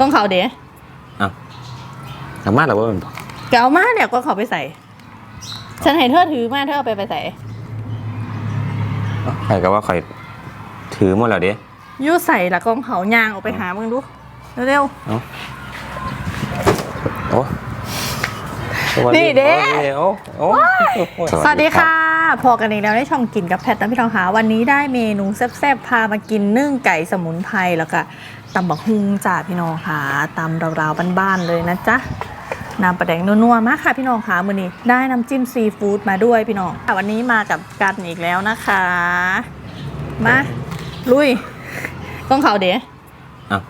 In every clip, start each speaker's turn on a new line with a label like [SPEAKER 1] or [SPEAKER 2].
[SPEAKER 1] ต้องเขาเด้
[SPEAKER 2] เอ้าทำมาแล้วว่ามัน
[SPEAKER 1] แกเอามาเนี่ยก็เขาไปใส่ ฉันให้เธอถือมาเธอเอาไปไปใส่
[SPEAKER 2] ใครก็ว่าคอยถือหมดแล้วเด้
[SPEAKER 1] ยู่ใส่ละกองเขายางออกไปหามึงดูเร็ว
[SPEAKER 2] โอ้
[SPEAKER 1] นี่เด้
[SPEAKER 2] โอ้โอ้
[SPEAKER 1] ๆสวัสดีค่ะ พอกันอีกแล้วในช่องกินกับแพทนะพี่ทองหาวันนี้ได้เมนูแซ่บๆ พามากินนึ่งไก่สมุนไพรแล้วก็ ตำบักฮุงจ้าพี่น้องค่ะตำราวๆบ้านๆเลยนะจ๊ะน้ำปลาแดงนัวๆมากค่ะพี่น้องค่ะมือนี้ได้น้ำจิ้มซีฟู้ดมาด้วยพี่น้องค่ะวันนี้มากับกันอีกแล้วนะคะ มาลุยกองเขาเด้
[SPEAKER 2] เอ้า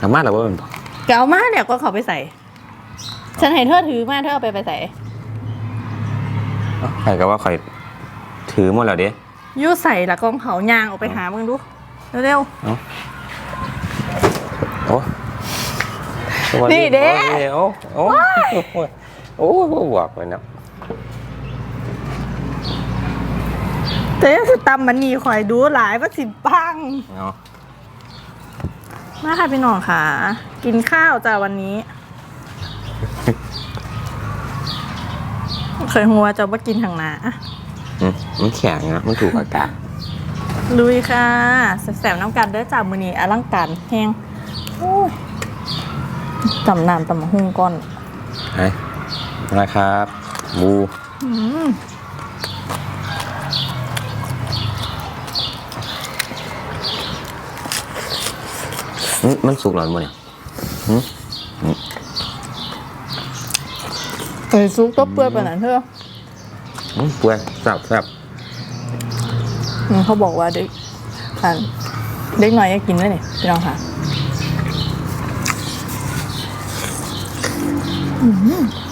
[SPEAKER 2] ทำมาแล้วว่ามัน
[SPEAKER 1] แกเอามาเนี่ยก็เขาไปใส่ ฉันให้เธอถือมาเธอเอาไปไปใส่
[SPEAKER 2] ใครก็ว่าคอยถือหมดแล้วเด้
[SPEAKER 1] ยู่ใส่ละกองเขายางออกไปหามึงดู เร็ว
[SPEAKER 2] โอ้
[SPEAKER 1] นี่เด้
[SPEAKER 2] โอ้โอ้โอ้โอ้บอกไปนะ
[SPEAKER 1] ๆเจ๊คือตำมันนี่คอยดูหลายว่าสิปัง
[SPEAKER 2] เนาะ
[SPEAKER 1] มาค่ะพี่น้องค่ะ กินข้าวจ้าวันนี้ เคยหัวจะว่ากินทางหนา
[SPEAKER 2] อืมมันแข็งนะมันถูกอากาศ
[SPEAKER 1] ลุยค่ะแสบๆน้ำกันเด้อจ้ามือนี้อลังการแห้ง โอ้ยตำน้ำตำมะฮุ่งก้อน
[SPEAKER 2] ไปนะครับบู
[SPEAKER 1] อืม
[SPEAKER 2] มันมันสุกหรอมั้เนี่ย
[SPEAKER 1] เอ้ยซุปก็เปื่อยไปหน่อยเถอะ
[SPEAKER 2] อืมเปื่อยแซ่บแซ่บ
[SPEAKER 1] อืมเขาบอกว่าเด็กอันเด็กหน่อยอยากกินด้วยนี่พี่น้องค่ะ อื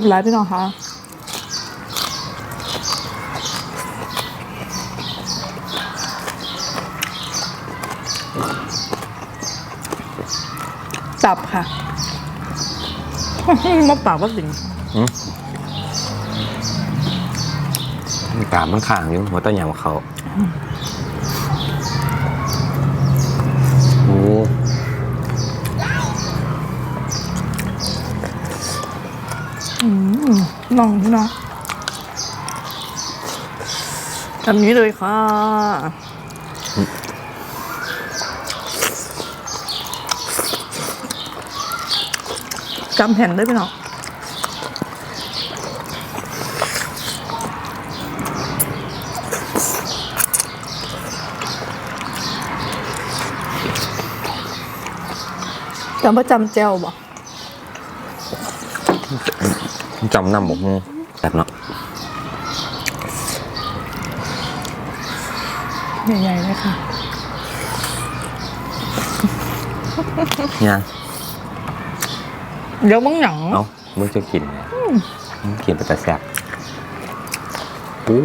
[SPEAKER 1] บหลายพี่น้องค่ะจับค่ะมาปากว่าสิง
[SPEAKER 2] กาบมันข้างอยู่หัวต้นยำเขาโอ้
[SPEAKER 1] น้องพี่น้องแบบนี้เลยค่ะจำแผ่นได้พี่น้องจำประจำเจลบ่
[SPEAKER 2] จำนำบอกมึงแบบเนาะ
[SPEAKER 1] ใหญ่ๆเลยค่ะ
[SPEAKER 2] เนี่ย
[SPEAKER 1] เดี๋ยวมึงหยัง
[SPEAKER 2] เอ้ามึงจะกินเนี่ยมึงกินไปแต่แซ่บอู้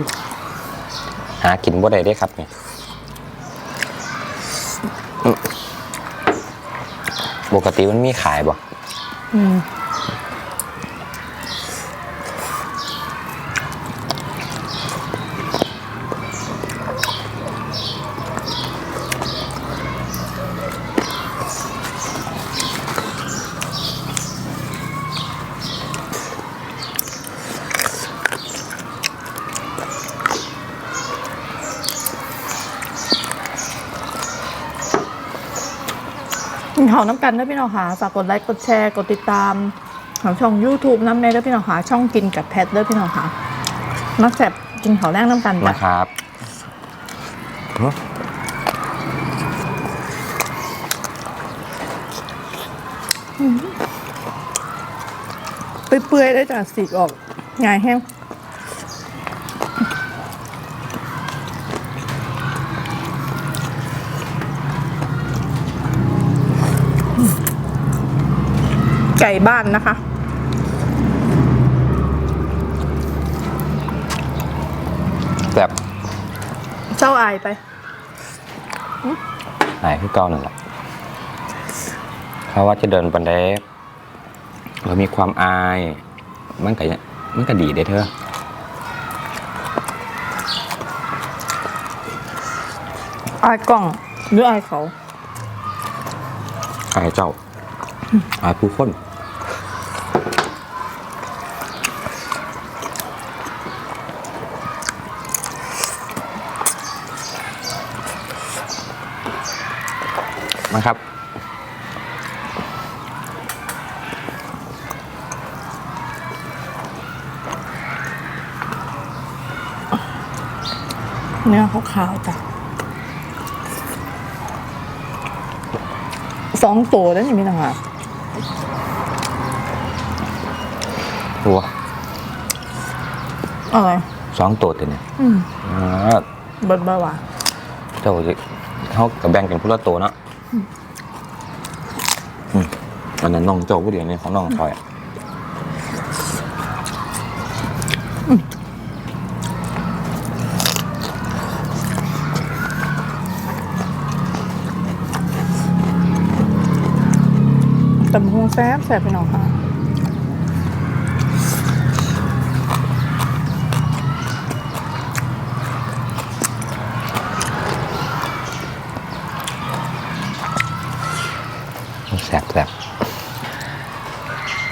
[SPEAKER 2] หากินบ่ได้เด้ครับเนี่ยอืมปกติมันมีขายบ่
[SPEAKER 1] อืม เขาน้ำกันด้วยพี่น้องค่ะฝากกดไลค์กดแชร์กดติดตามของช่อง YouTube น้ำในด้วยพี่น้องค่ะช่องกินกับแพทด้วยพี่น้องค่ะมักแสบกินเขาวแรกน้ำกันจ้ะ
[SPEAKER 2] นะครับเอ้อ
[SPEAKER 1] เปื่อยๆได้จากสีกออกง่ายแห้ง ไก่บ้านนะคะ
[SPEAKER 2] แบบ
[SPEAKER 1] เจ้าอายไป
[SPEAKER 2] หายคือเก่าหนึ่งแหละเขาว่าจะเดินบันไดเรามีความอาย มันก็มันก็ดีเด้เธอ
[SPEAKER 1] อายกล่องหรืออายเขา
[SPEAKER 2] อายเจ้าอายผู้คน มาครับ
[SPEAKER 1] เนื้อขาวๆจ้ะสองตัวแล้วนี่มีต่างหาก
[SPEAKER 2] ตัว
[SPEAKER 1] อะไร
[SPEAKER 2] สองตัวตัวเนี่ย
[SPEAKER 1] อืม
[SPEAKER 2] อ่า
[SPEAKER 1] เบิดบ้าวะ
[SPEAKER 2] เจ้าจะเขากับแบ่งกันคนละตัวเนาะ อันนั้นน้องโจ๊กผู้เดียวนี่ของน้องคอยอะ
[SPEAKER 1] แต่มะฮงแซ่บแซ่บไปหน่อยค่ะ
[SPEAKER 2] แซ่บแซ่บ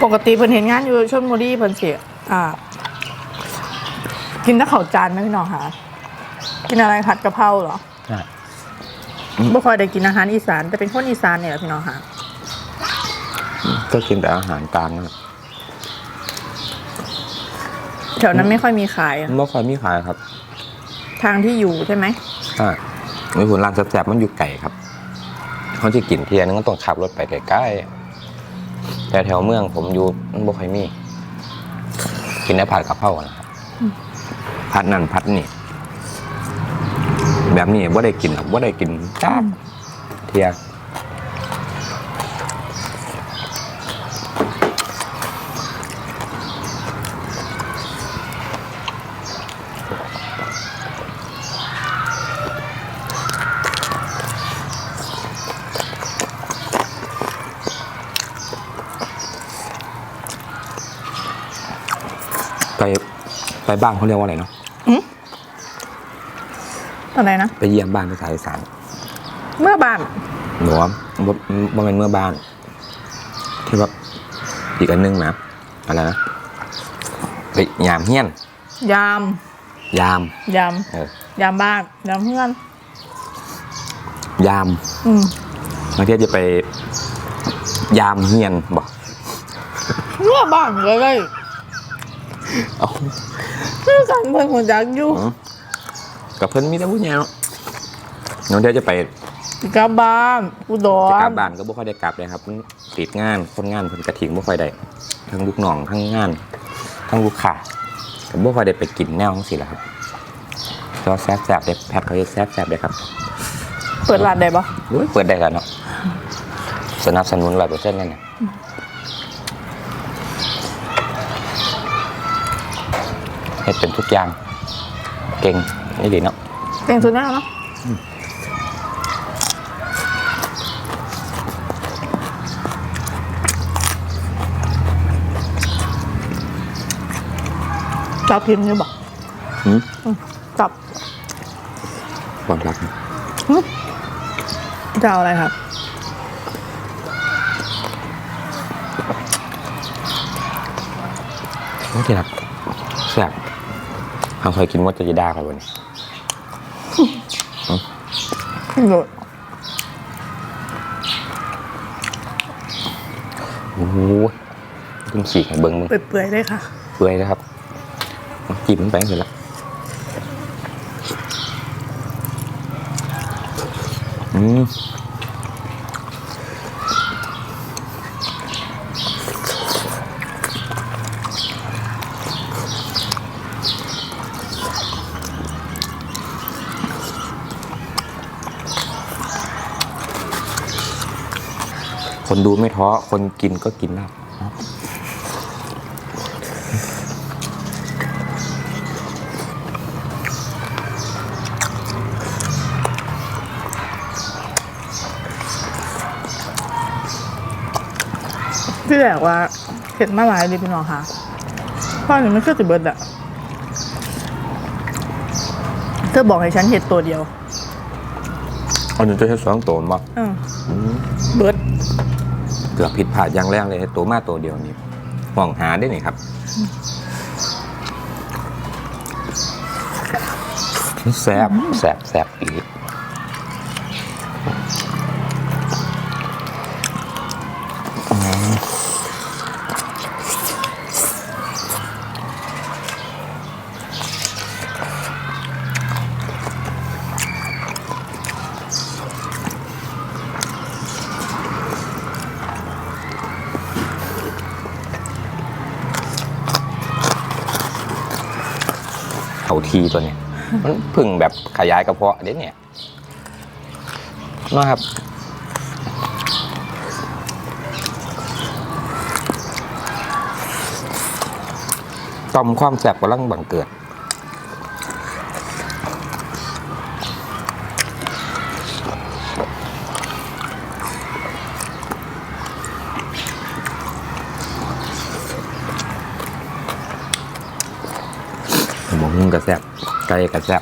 [SPEAKER 1] ปกติเพิ่นเห็นงานอยู่ชนบุรีเพิ่นเสียอ่า กินแต่ข้าวจานไหมพี่น้องคะกินอะไรผัดกะเพราเหรอ
[SPEAKER 2] ใช่
[SPEAKER 1] ไม่ค่อยได้กินอาหารอีสานแต่เป็นคนอีสานเนี่ยแหละพี่น้องค่ะ
[SPEAKER 2] ก็กินแต่อาหารกลางนั่นแหละ
[SPEAKER 1] แถวนั้นไม่ค่อยมีขายอะ
[SPEAKER 2] ไม่ค่อยมีขายครับ
[SPEAKER 1] ทางที่อยู่ใช่ไหม
[SPEAKER 2] ใช่มีผลร้านแซ่บๆมันอยู่ไก่ครับเขาจะกินเทียนึงก็ต้องขับรถไปใกล้ๆ แต่แถวเมืองผมอยู่มันบ่ค่อยมี กินได้ผัดกะเพรานะครับผัดนั่นผัดนี่ แบบนี้ว่าได้กินหรอกว่าได้กินจ้าบเทีย ไป ไปบ้านเขาเรียกว่าอะไรเนาะ
[SPEAKER 1] อะไรนะ
[SPEAKER 2] ไปเยี่ยมบ้านภาษาอีสาน
[SPEAKER 1] เมื่อบ้าน
[SPEAKER 2] หนูว่าบ่บ่เป็นเมื่อบ้าน ที่ว่าอีกอันนึงนะอะไรนะไปยามเฮียน
[SPEAKER 1] ยาม
[SPEAKER 2] ยาม
[SPEAKER 1] ยาม
[SPEAKER 2] เออ
[SPEAKER 1] ยามบ้านยามเพื่อน
[SPEAKER 2] ยาม
[SPEAKER 1] อืม
[SPEAKER 2] บางทีจะไป ยามเฮียนบอก
[SPEAKER 1] เมื่อบ้านเลยเลย
[SPEAKER 2] เอา
[SPEAKER 1] คือกันเพิ่นคนจักอยู่
[SPEAKER 2] กับเพิ่นมีแต่ผู้ใหญ่เนาะน้องเดียวจะไป
[SPEAKER 1] กลับบ้านอุดร
[SPEAKER 2] จะกลับบ้านก็บ่ค่อยได้กลับเลยครับมันติดงานคนงานเพิ่นกระถิ่งบ่ค่อยได้ทั้งลูกน้องทั้งงาน ทั้งลูกค้าก็บ่ค่อยได้ไปกินแนวของสิล่ะครับแต่ว่าแซ่บๆเด็แพทเขาจะแซ่บๆเลยครับ
[SPEAKER 1] เปิดร้านได้ปะ
[SPEAKER 2] โอ้ยเปิดได้กันเนาะสนับสนุนร้อยเปอร์เซ็นต์นั่นน่ะ เฮ็ดเป็นทุกอย่าง เก่งนี่ดีเนาะ
[SPEAKER 1] เก่งสุดแน่เนาะจับพิมพ์อยู่บอก
[SPEAKER 2] หืม
[SPEAKER 1] จับ
[SPEAKER 2] ความรักนะ
[SPEAKER 1] จะเอาอะไรครับ
[SPEAKER 2] โอ้ที่รักแซ่บ เอาเคยกินมดจะยีดาครับวันนี้
[SPEAKER 1] โดด
[SPEAKER 2] โอ้โหเพิ่งฉีกให้เบิ้งมึง
[SPEAKER 1] เปื่อยๆเลยค่ะ
[SPEAKER 2] เปื่อยนะครับจีบมันไปเสร็จแล้วอืม คนดูไม่ท้อ คนกินก็กินได้
[SPEAKER 1] พี่แหลกว่าเผ็ดมาหลายเลยพี่น้องค่ะพ่อหนูไม่เชื่อติเบิร์ดอะเธอบอกให้ฉันเห็ดตัวเดียว
[SPEAKER 2] อันนี้จะให้สองตัวมา
[SPEAKER 1] เออเบิร์ด
[SPEAKER 2] เกือบผิดพลาดอย่างแรงเลยตัวมาตัวเดียวนี่มองหาได้นี่ครับแซบแซบแซบอีก เขาทีตัวเนี้ยมันเพึ่งแบบขยายกระเพาะเด้เนี่ยนะครับต่อมความแสบกำลังบังเกิด หมูหุ้งกระแซบไก่กระแซบ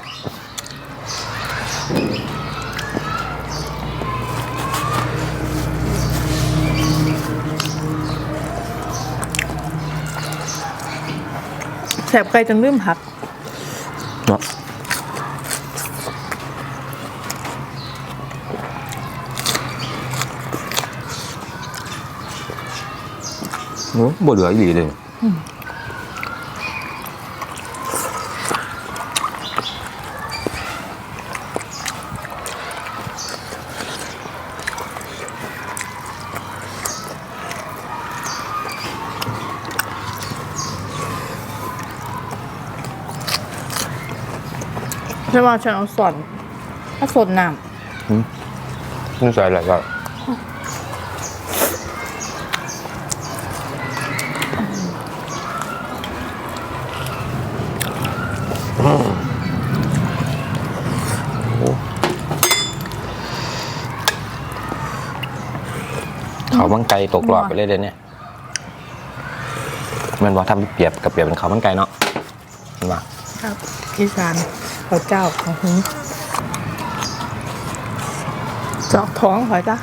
[SPEAKER 1] แสบไกลจนลืมพัก
[SPEAKER 2] เนาะโอ้บ่เหลืออีหลีเลย
[SPEAKER 1] ใช่ว่าฉันเอาส่วนถ้าส่วนน้
[SPEAKER 2] นี่ใส่อะไรก็เขาวมันไก่ตกหลอดไปเลยเดี๋ยวนี้มันบอกทำเปรียบกับเปรียบเป็นเขาวมันไก่เนาะเห็นปะำ
[SPEAKER 1] ครับอีสาน ข้าวเจ้าของหุงจอกท้องขอยจ้ะ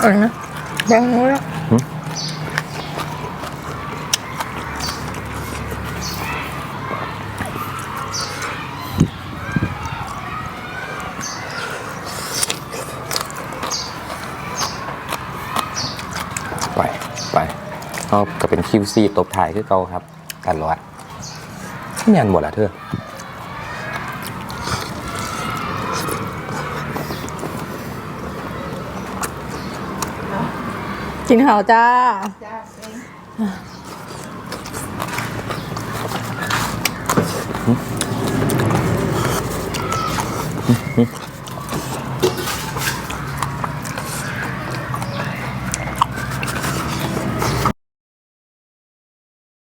[SPEAKER 1] อะไรนะแบงค์นู้นแล้ว
[SPEAKER 2] ไปไปเขา ก็เป็นคิวซีตบถ่ายคือเก่าครับกันรอดเนียนหมดละเธอ
[SPEAKER 1] กินข้าวจ้า
[SPEAKER 2] เ